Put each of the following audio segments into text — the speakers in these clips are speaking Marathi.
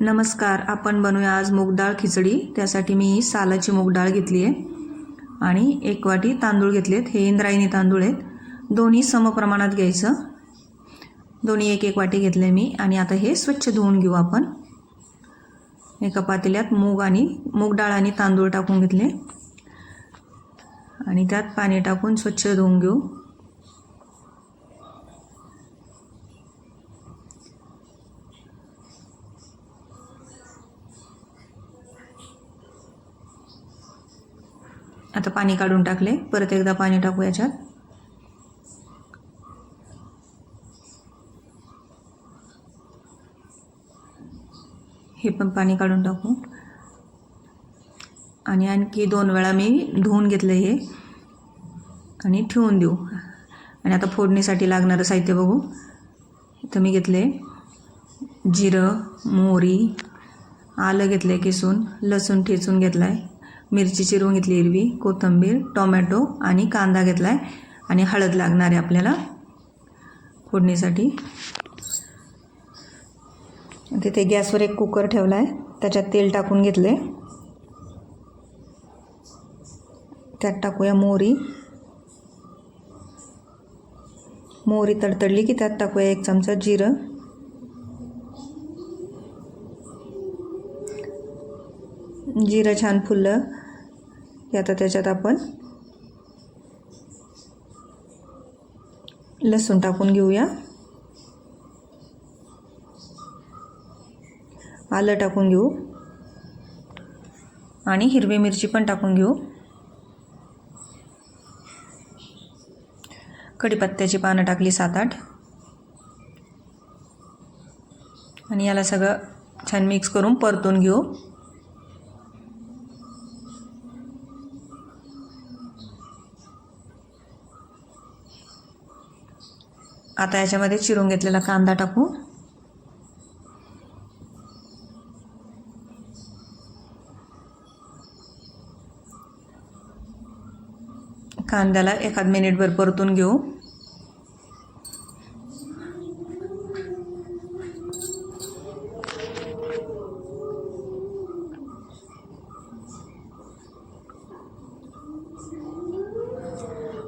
नमस्कार आपण बनवूया आज मूग डाळ खिचडी. त्यासाठी मी सालाची मूगडाळ घेतली आहे आणि एक वाटी तांदूळ घेतलेत. हे इंद्रायणी तांदूळ आहेत. दोन्ही समप्रमाणात घ्यायचं. दोन्ही एक एक वाटी घेतले मी आणि आता हे स्वच्छ धुवून घेऊ आपण. एका पातेल्यात मूग आणि मूग डाळ आणि तांदूळ टाकून घेतले. आणि त्यात पाणी टाकून स्वच्छ धुवून घेऊ. आता पाणी काढून टाकले. परत एकदा पाणी टाकू याच्यात. हे पण पाणी काढून टाकू. आणि आणखी दोन वेळा मी धुवून घेतलं हे. आणि ठेवून देऊ. आणि आता फोडणीसाठी लागणारं साहित्य बघू. इथं मी घेतले जिरं मोहरी आलं घेतलं आहे किसून लसूण ठेचून घेतला आहे मिरची चिरून घेतली हिरवी कोथिंबीर टोमॅटो आणि कांदा घेतला आहे आणि हळद लागणार आहे आपल्याला फोडणीसाठी. तिथे गॅसवर एक कुकर ठेवला आहे त्याच्यात तेल टाकून घेतले त्यात टाकूया मोहरी. मोहरी तडतडली की त्यात टाकूया एक चमचा जिरं. जिरं छान फुललं. की आता त्याच्यात आपण लसूण टाकून घेऊया. आलं टाकून घेऊ. आणि हिरवी मिरची पण टाकून घेऊ. कढीपत्त्याची पानं टाकली सात आठ आणि याला सगळं छान मिक्स करून परतून घेऊ. आता याच्यामध्ये चिरून घेतलेला कांदा टाकू. कांद्याला एखाद मिनिटभर परतून घेऊ.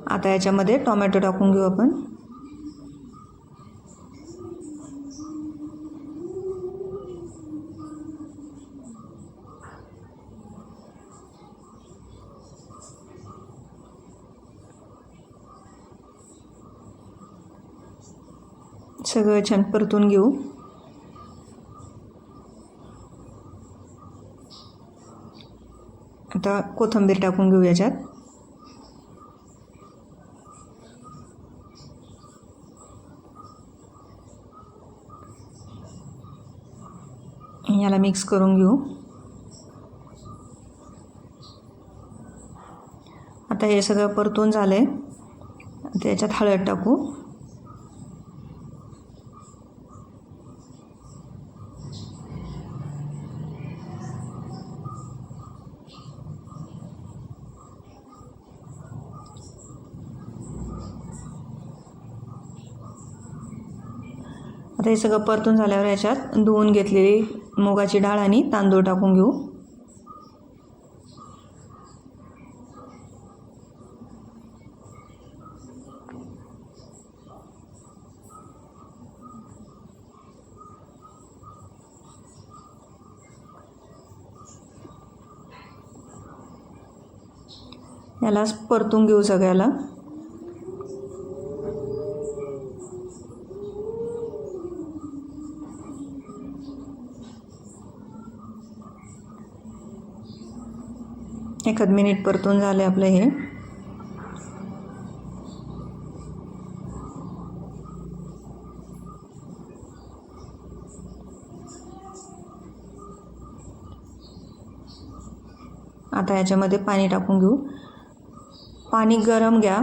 आता याच्यामध्ये टोमॅटो टाकून घेऊ आपण. सगळं छान परतून घेऊ. आता कोथिंबीर टाकून घेऊ याच्यात. याला मिक्स करून घेऊ. आता हे सगळं परतून झालं आहे त्याच्यात याच्यात हळद टाकू. आता हे सगळं परतून झाल्यावर याच्यात धुवून घेतलेली मुगाची डाळ आणि तांदूळ टाकून घेऊ. याला परतून घेऊ सगळ्याला. एखाद मिनिट परतून झाले आपलं हे. आता याच्यामध्ये पाणी टाकून घेऊ. पाणी गरम घ्या.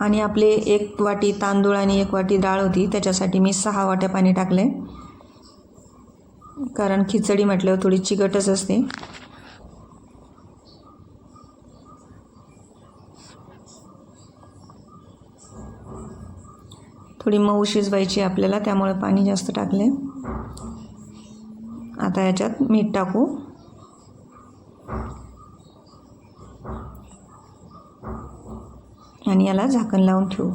आणि आपले एक वाटी तांदूळ आणि एक वाटी डाळ होती त्याच्यासाठी मी सहा वाट्या पाणी टाकले. कारण खिचडी म्हटल्यावर थोडी चिकटच असते. थोडी मऊ शिजवायची आपल्याला त्यामुळे पाणी जास्त टाकले. आता याच्यात मीठ टाकू. आणि याला झाकण लावून ठेवू.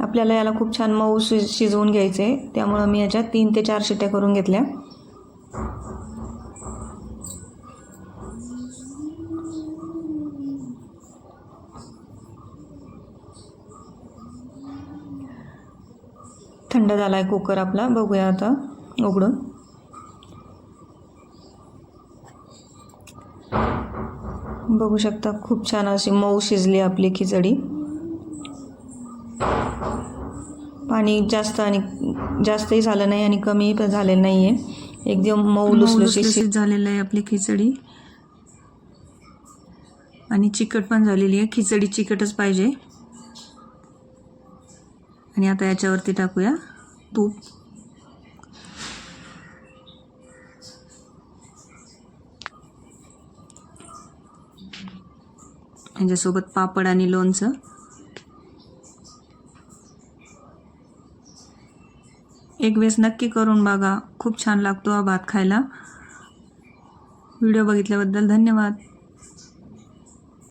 आपल्याला याला खूप छान मऊ शि शिजवून घ्यायचं. आहे त्यामुळं मी याच्यात तीन ते चार शिट्ट्या करून घेतल्या. थंड झाला आहे कुकर आपला. बघूया आता उघडून. बघू शकता खूप छान अशी मऊ शिजली आपली खिचडी. पाणी जास्त आणि जास्तही झालं नाही आणि कमी पण झालेलं नाही आहे एकदम मऊ लुसलुशीत झालेलं आहे आपली खिचडी. आणि चिकट पण झालेली आहे. खिचडी चिकटच पाहिजे. आणि आता याच्यावरती टाकूया तूप. म्हणजे ह्याच्यासोबत पापड आणि लोणचं. एक वेळेस नक्की करून बघा. खूप छान लागतो हा भात खायला. व्हिडिओ बघितल्याबद्दल धन्यवाद.